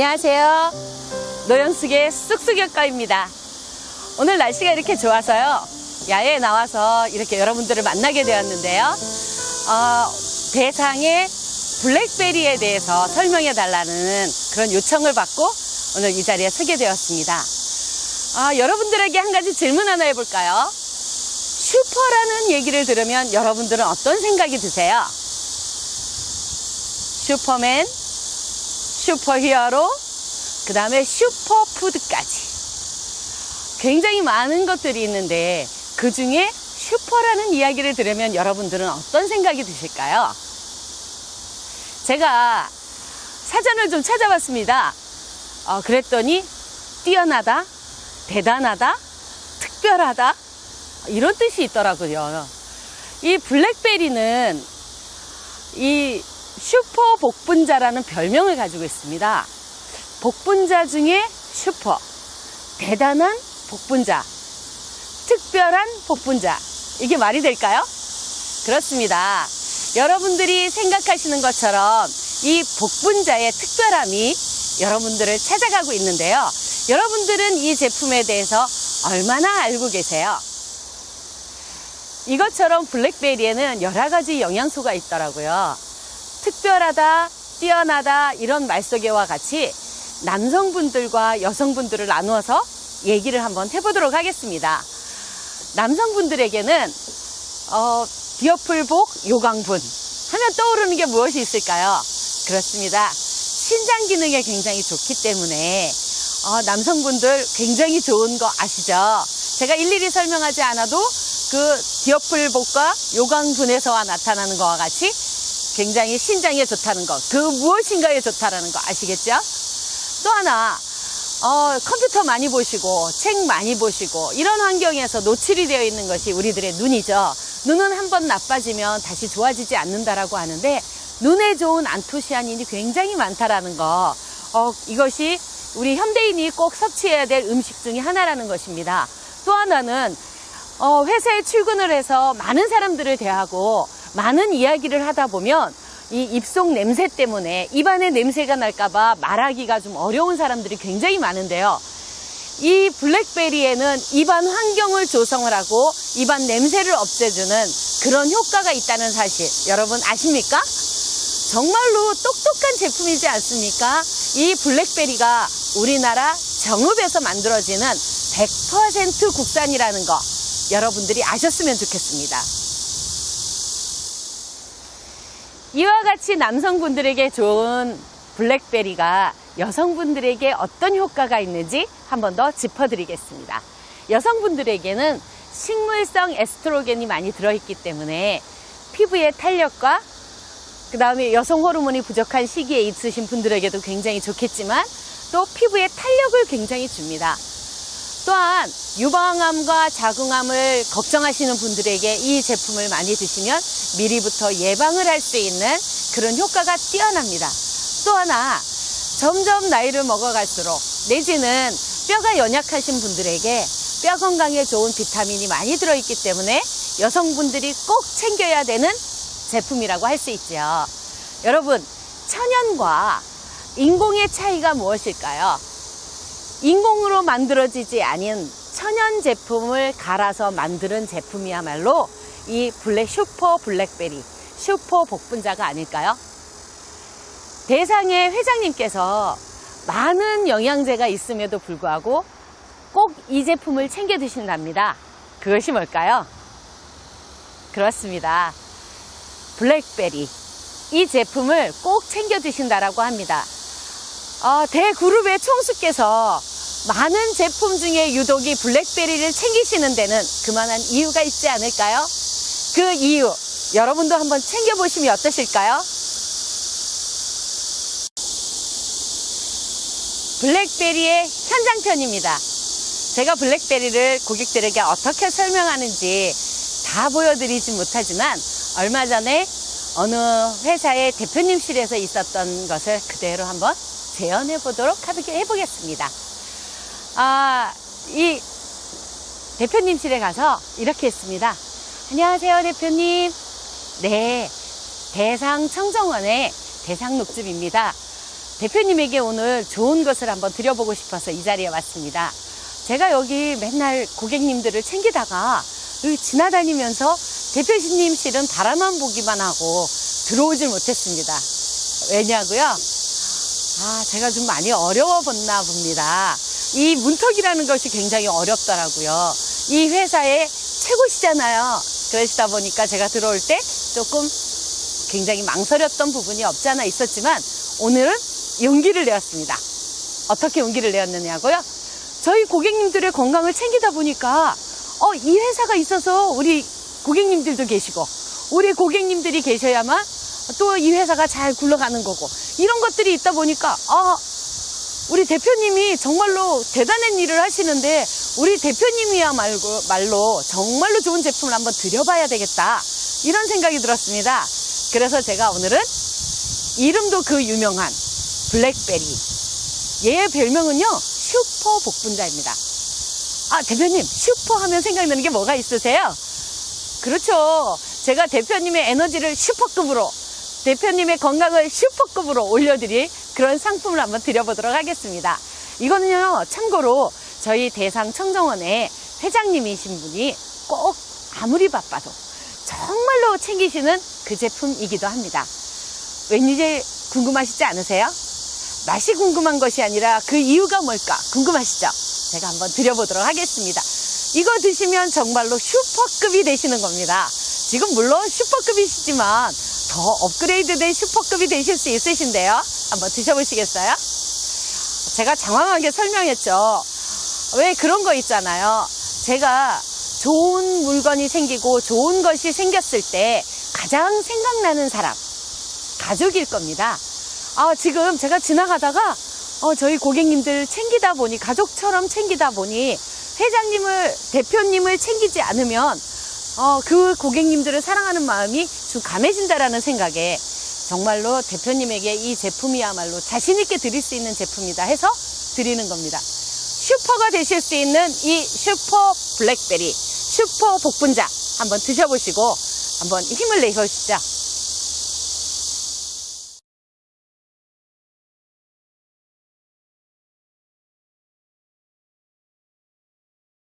안녕하세요. 노영숙의 쑥쑥역가입니다. 오늘 날씨가 이렇게 좋아서요. 야외에 나와서 이렇게 여러분들을 만나게 되었는데요. 어, 대상의 블랙베리에 대해서 설명해 달라는 그런 요청을 받고 오늘 이 자리에 서게 되었습니다. 아, 여러분들에게 한 가지 질문 하나 해볼까요? 슈퍼라는 얘기를 들으면 여러분들은 어떤 생각이 드세요? 슈퍼맨, 슈퍼 히어로, 그 다음에 슈퍼푸드까지. 굉장히 많은 것들이 있는데 그 중에 슈퍼라는 이야기를 들으면 여러분들은 어떤 생각이 드실까요? 제가 사전을 좀 찾아봤습니다. 어, 그랬더니 뛰어나다, 대단하다, 특별하다 이런 뜻이 있더라고요. 이 블랙베리는 이 슈퍼 복분자라는 별명을 가지고 있습니다. 복분자 중에 슈퍼, 대단한 복분자, 특별한 복분자. 이게 말이 될까요? 그렇습니다. 여러분들이 생각하시는 것처럼 이 복분자의 특별함이 여러분들을 찾아가고 있는데요. 여러분들은 이 제품에 대해서 얼마나 알고 계세요? 이것처럼 블랙베리에는 여러 가지 영양소가 있더라고요. 특별하다, 뛰어나다 이런 말소개와 같이 남성분들과 여성분들을 나누어서 얘기를 한번 해보도록 하겠습니다. 남성분들에게는 어, 디어플복 요강분 하면 떠오르는 게 무엇이 있을까요? 그렇습니다. 신장 기능에 굉장히 좋기 때문에 어, 남성분들 굉장히 좋은 거 아시죠? 제가 일일이 설명하지 않아도 그 디어플복과 요강분에서와 나타나는 것과 같이 굉장히 신장에 좋다는 것, 그 무엇인가에 좋다라는 거 아시겠죠? 또 하나 어, 컴퓨터 많이 보시고 책 많이 보시고 이런 환경에서 노출이 되어 있는 것이 우리들의 눈이죠. 눈은 한 번 나빠지면 다시 좋아지지 않는다라고 하는데 눈에 좋은 안토시아닌이 굉장히 많다라는 거. 어, 이것이 우리 현대인이 꼭 섭취해야 될 음식 중에 하나라는 것입니다. 또 하나는 어, 회사에 출근을 해서 많은 사람들을 대하고 많은 이야기를 하다 보면 이 입속 냄새 때문에 입안에 냄새가 날까봐 말하기가 좀 어려운 사람들이 굉장히 많은데요. 이 블랙베리에는 입안 환경을 조성을 하고 입안 냄새를 없애주는 그런 효과가 있다는 사실 여러분 아십니까? 정말로 똑똑한 제품이지 않습니까? 이 블랙베리가 우리나라 정읍에서 만들어지는 100% 국산이라는 거 여러분들이 아셨으면 좋겠습니다. 이와 같이 남성분들에게 좋은 블랙베리가 여성분들에게 어떤 효과가 있는지 한 번 더 짚어드리겠습니다. 여성분들에게는 식물성 에스트로겐이 많이 들어있기 때문에 피부의 탄력과 그 다음에 여성 호르몬이 부족한 시기에 있으신 분들에게도 굉장히 좋겠지만 또 피부의 탄력을 굉장히 줍니다. 또한 유방암과 자궁암을 걱정하시는 분들에게 이 제품을 많이 드시면 미리부터 예방을 할 수 있는 그런 효과가 뛰어납니다. 또 하나 점점 나이를 먹어갈수록 내지는 뼈가 연약하신 분들에게 뼈 건강에 좋은 비타민이 많이 들어있기 때문에 여성분들이 꼭 챙겨야 되는 제품이라고 할 수 있죠. 여러분 천연과 인공의 차이가 무엇일까요? 인공으로 만들어지지 않은 천연 제품을 갈아서 만드는 제품이야말로 이 블랙 슈퍼 블랙베리 슈퍼 복분자가 아닐까요? 대상의 회장님께서 많은 영양제가 있음에도 불구하고 꼭 이 제품을 챙겨 드신답니다. 그것이 뭘까요? 그렇습니다. 블랙베리. 이 제품을 꼭 챙겨 드신다라고 합니다. 어, 대그룹의 총수께서 많은 제품 중에 유독 이 블랙베리를 챙기시는 데는 그만한 이유가 있지 않을까요? 그 이유 여러분도 한번 챙겨보시면 어떠실까요? 블랙베리의 현장편입니다. 제가 블랙베리를 고객들에게 어떻게 설명하는지 다 보여드리진 못하지만 얼마 전에 어느 회사의 대표님실에서 있었던 것을 그대로 한번 재현해 보도록 해보겠습니다. 아, 이 대표님실에 가서 이렇게 했습니다. 안녕하세요, 대표님. 네, 대상 청정원의 대상 녹즙입니다. 대표님에게 오늘 좋은 것을 한번 드려보고 싶어서 이 자리에 왔습니다. 제가 여기 맨날 고객님들을 챙기다가 여기 지나다니면서 대표님 실은 바라만 보기만 하고 들어오질 못했습니다. 왜냐고요? 아, 제가 좀 많이 어려워 봤나 봅니다. 이 문턱이라는 것이 굉장히 어렵더라고요. 이 회사의 최고시잖아요. 그러시다 보니까 제가 들어올 때 조금 굉장히 망설였던 부분이 없지 않아 있었지만 오늘은 용기를 내었습니다. 어떻게 용기를 내었느냐고요? 저희 고객님들의 건강을 챙기다 보니까 어, 이 회사가 있어서 우리 고객님들도 계시고 우리 고객님들이 계셔야만 또 이 회사가 잘 굴러가는 거고 이런 것들이 있다 보니까 아, 우리 대표님이 정말로 대단한 일을 하시는데 우리 대표님이야 말고 말로 정말로 좋은 제품을 한번 드려봐야 되겠다 이런 생각이 들었습니다. 그래서 제가 오늘은 이름도 그 유명한 블랙베리 얘의 별명은요 슈퍼 복분자입니다. 아 대표님 슈퍼 하면 생각나는 게 뭐가 있으세요? 그렇죠. 제가 대표님의 에너지를 슈퍼급으로 대표님의 건강을 슈퍼급으로 올려드릴 그런 상품을 한번 드려보도록 하겠습니다. 이거는요, 참고로 저희 대상 청정원의 회장님이신 분이 꼭 아무리 바빠도 정말로 챙기시는 그 제품이기도 합니다. 왠지 궁금하시지 않으세요? 맛이 궁금한 것이 아니라 그 이유가 뭘까 궁금하시죠? 제가 한번 드려보도록 하겠습니다. 이거 드시면 정말로 슈퍼급이 되시는 겁니다. 지금 물론 슈퍼급이시지만 더 업그레이드된 슈퍼급이 되실 수 있으신데요. 한번 드셔보시겠어요? 제가 장황하게 설명했죠. 왜 그런 거 있잖아요. 제가 좋은 물건이 생기고 좋은 것이 생겼을 때 가장 생각나는 사람, 가족일 겁니다. 아, 지금 제가 지나가다가 어, 저희 고객님들 챙기다 보니, 가족처럼 챙기다 보니, 회장님을, 대표님을 챙기지 않으면, 어, 그 고객님들을 사랑하는 마음이 좀 감해진다라는 생각에 정말로 대표님에게 이 제품이야말로 자신있게 드릴 수 있는 제품이다 해서 드리는 겁니다. 슈퍼가 되실 수 있는 이 슈퍼 블랙베리, 슈퍼 복분자 한번 드셔보시고 한번 힘을 내보시죠.